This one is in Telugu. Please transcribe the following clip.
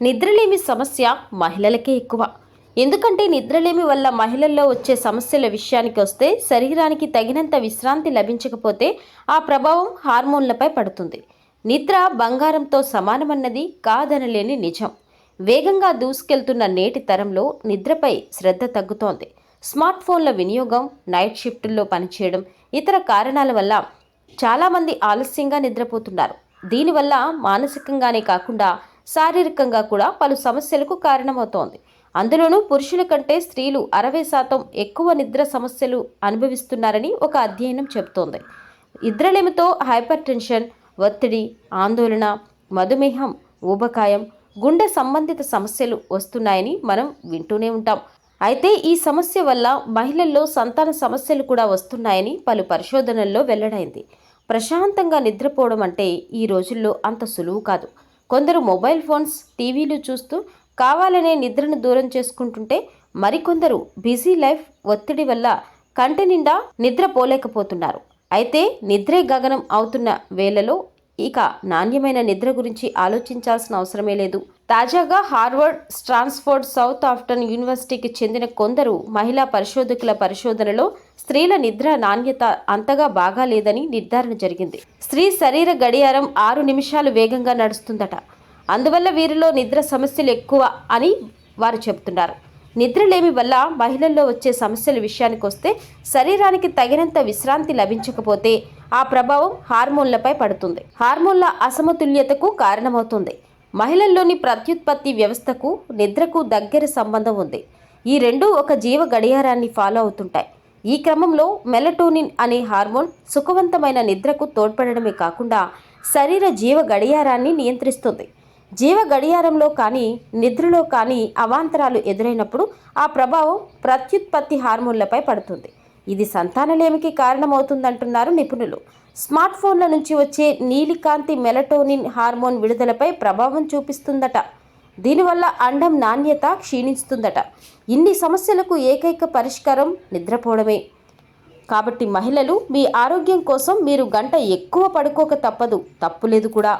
నిద్రలేమి సమస్య మహిళలకే ఎక్కువ. ఎందుకంటే నిద్రలేమి వల్ల మహిళల్లో వచ్చే సమస్యల విషయానికి వస్తే శరీరానికి తగినంత విశ్రాంతి లభించకపోతే ఆ ప్రభావం హార్మోన్లపై పడుతుంది. నిద్ర బంగారంతో సమానమన్నది కాదనలేని నిజం. వేగంగా దూసుకెళ్తున్న నేటి తరంలో నిద్రపై శ్రద్ధ తగ్గుతోంది. స్మార్ట్ ఫోన్ల వినియోగం నైట్ షిఫ్టుల్లో పనిచేయడం ఇతర కారణాల వల్ల చాలామంది ఆలస్యంగా నిద్రపోతున్నారు. దీనివల్ల మానసికంగానే కాకుండా శారీరకంగా కూడా పలు సమస్యలకు కారణమవుతోంది. అందులోనూ పురుషుల కంటే స్త్రీలు అరవై శాతం ఎక్కువ నిద్ర సమస్యలు అనుభవిస్తున్నారని ఒక అధ్యయనం చెబుతోంది. నిద్రలేమితో హైపర్ టెన్షన్ ఒత్తిడి ఆందోళన మధుమేహం ఊబకాయం గుండె సంబంధిత సమస్యలు వస్తున్నాయని మనం వింటూనే ఉంటాం. అయితే ఈ సమస్య వల్ల మహిళల్లో సంతాన సమస్యలు కూడా వస్తున్నాయని పలు పరిశోధనల్లో వెల్లడైంది. ప్రశాంతంగా నిద్రపోవడం అంటే ఈ రోజుల్లో అంత సులువు కాదు. కొందరు మొబైల్ ఫోన్స్ టీవీలు చూస్తూ కావాలనే నిద్రను దూరం చేసుకుంటుంటే మరికొందరు బిజీ లైఫ్ ఒత్తిడి వల్ల కంటి నిండా నిద్రపోలేకపోతున్నారు. అయితే నిద్రే గగనం అవుతున్న వేళలో ఇక నాణ్యమైన నిద్ర గురించి ఆలోచించాల్సిన అవసరమే లేదు. తాజాగా హార్వర్డ్ స్ట్రాన్స్ఫోర్డ్ సౌత్ ఆఫ్టన్ యూనివర్సిటీకి చెందిన కొందరు మహిళా పరిశోధకుల పరిశోధనలో స్త్రీల నిద్ర నాణ్యత అంతగా బాగా లేదని నిర్ధారణ జరిగింది. స్త్రీ శరీర గడియారం ఆరు నిమిషాలు వేగంగా నడుస్తుందట. అందువల్ల వీరిలో నిద్ర సమస్యలు ఎక్కువ అని వారు చెబుతున్నారు. నిద్రలేమి వల్ల మహిళల్లో వచ్చే సమస్యల విషయానికి వస్తే శరీరానికి తగినంత విశ్రాంతి లభించకపోతే ఆ ప్రభావం హార్మోన్లపై పడుతుంది. హార్మోన్ల అసమతుల్యతకు కారణమవుతుంది. మహిళల్లోని ప్రత్యుత్పత్తి వ్యవస్థకు నిద్రకు దగ్గర సంబంధం ఉంది. ఈ రెండు ఒక జీవ గడియారాన్ని ఫాలో అవుతుంటాయి. ఈ క్రమంలో మెలటోనిన్ అనే హార్మోన్ సుఖవంతమైన నిద్రకు తోడ్పడమే కాకుండా శరీర జీవ గడియారాన్ని నియంత్రిస్తుంది. జీవ గడియారంలో కానీ నిద్రలో కానీ అవాంతరాలు ఎదురైనప్పుడు ఆ ప్రభావం ప్రత్యుత్పత్తి హార్మోన్లపై పడుతుంది. ఇది సంతానలేమికి కారణమవుతుందంటున్నారు నిపుణులు. స్మార్ట్ ఫోన్ల నుంచి వచ్చే నీలికాంతి మెలటోనిన్ హార్మోన్ విడుదలపై ప్రభావం చూపిస్తుందట. దీనివల్ల అండం నాణ్యత క్షీణిస్తుందట. ఇన్ని సమస్యలకు ఏకైక పరిష్కారం నిద్రపోవడమే. కాబట్టి మహిళలు మీ ఆరోగ్యం కోసం మీరు గంట ఎక్కువ పడుకోక తప్పదు. తప్పులేదు కూడా.